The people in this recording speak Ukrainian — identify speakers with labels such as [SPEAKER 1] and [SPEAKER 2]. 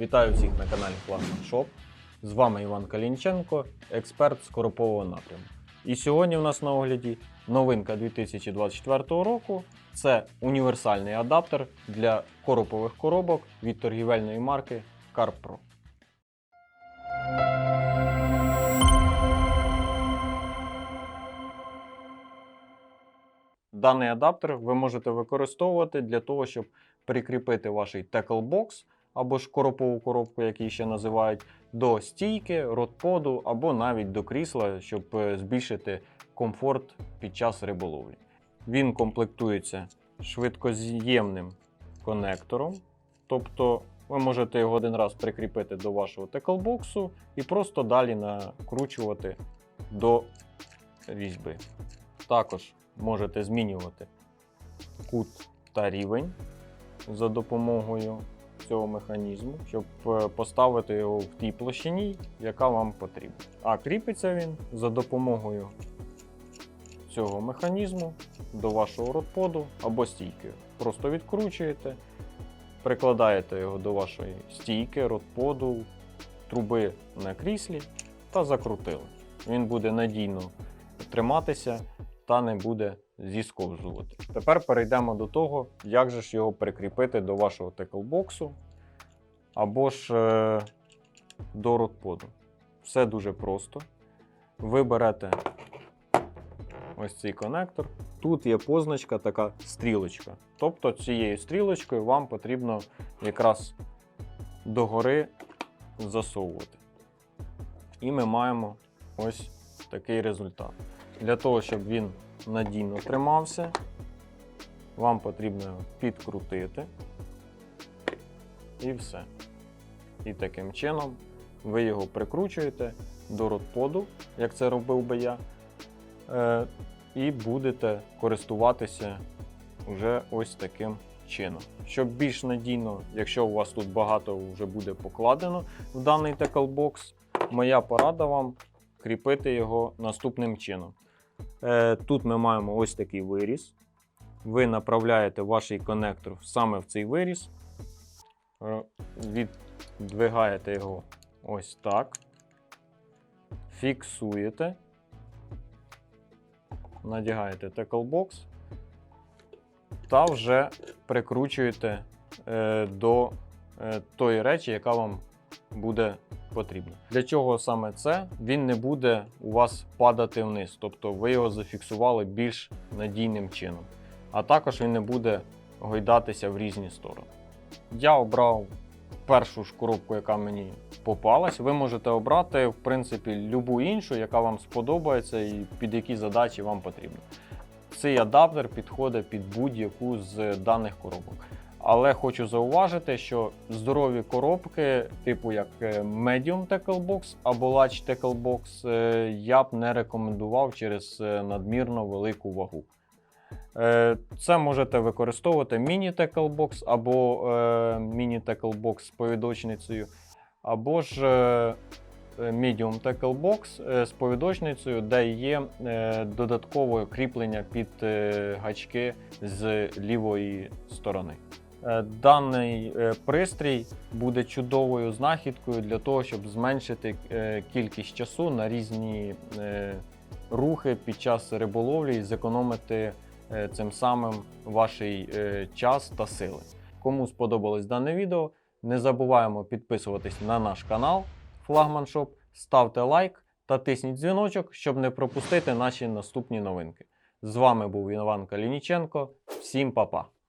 [SPEAKER 1] Вітаю всіх на каналі Флагман Шоп. З вами Іван Калінченко, експерт з коропового напряму. І сьогодні у нас на огляді новинка 2024 року. Це універсальний адаптер для коропових коробок від торгівельної марки CarPro. Даний адаптер ви можете використовувати для того, щоб прикріпити ваш таклбокс або ж коропову коробку, як її ще називають, до стійки, ротподу або навіть до крісла, щоб е, збільшити комфорт під час риболовлі. Він комплектується швидкоз'ємним конектором, тобто ви можете його один раз прикріпити до вашого теклбоксу і просто далі накручувати до різьби. Також можете змінювати кут та рівень за допомогою цього механізму, щоб е, поставити його в тій площині, яка вам потрібна. А кріпиться він за допомогою цього механізму до вашого ротподу або стійки. Просто відкручуєте, прикладаєте його до вашої стійки, ротподу, труби на кріслі та закрутили. Він буде надійно триматися та не буде зісковзувати. Тепер перейдемо до того, як же ж його прикріпити до вашого теклбоксу або ж е, до ротподу. Все дуже просто. Ви берете ось цей конектор. Тут є позначка, така стрілочка. Тобто цією стрілочкою вам потрібно якраз догори засовувати. І ми маємо ось такий результат. Для того, щоб він надійно тримався, вам потрібно підкрутити і все. І таким чином ви його прикручуєте до ротподу, як це робив би я, е, і будете користуватися вже ось таким чином. Щоб більш надійно, якщо у вас тут багато вже буде покладено в даний теклбокс, моя порада вам кріпити його наступним чином. Е, Тут ми маємо ось такий виріз. Ви направляєте ваш конектор саме в цей виріз, віддвигаєте його ось так, фіксуєте, надягаєте теклбокс. Та вже прикручуєте е, до е, тої речі, яка вам буде потрібно. Для чого саме це? Він не буде у вас падати вниз, тобто ви його зафіксували більш надійним чином. А також він не буде гойдатися в різні сторони. Я обрав першу ж коробку, яка мені попалась. Ви можете обрати, в принципі, любу іншу, яка вам сподобається і під які задачі вам потрібно. Цей адаптер підходить під будь-яку з даних коробок. Але хочу зауважити, що здорові коробки, типу як е, Medium Tackle Box або Large Tackle Box, е, я б не рекомендував через е, надмірно велику вагу. Це можете використовувати міні Tackle або міні Tackle з повідочницею, або ж Medium Tackle Box е, з повідочницею, де є додаткове кріплення під гачки з лівої сторони. Е, Даний е, пристрій буде чудовою знахідкою для того, щоб зменшити е, кількість часу на різні рухи під час риболовлі і зекономити цим самим ваш час та сили. Кому сподобалось дане відео, не забуваємо підписуватись на наш канал Флагман Шоп, ставте лайк та тисніть дзвіночок, щоб не пропустити наші наступні новинки. З вами був Іван Калініченко. Всім па-па!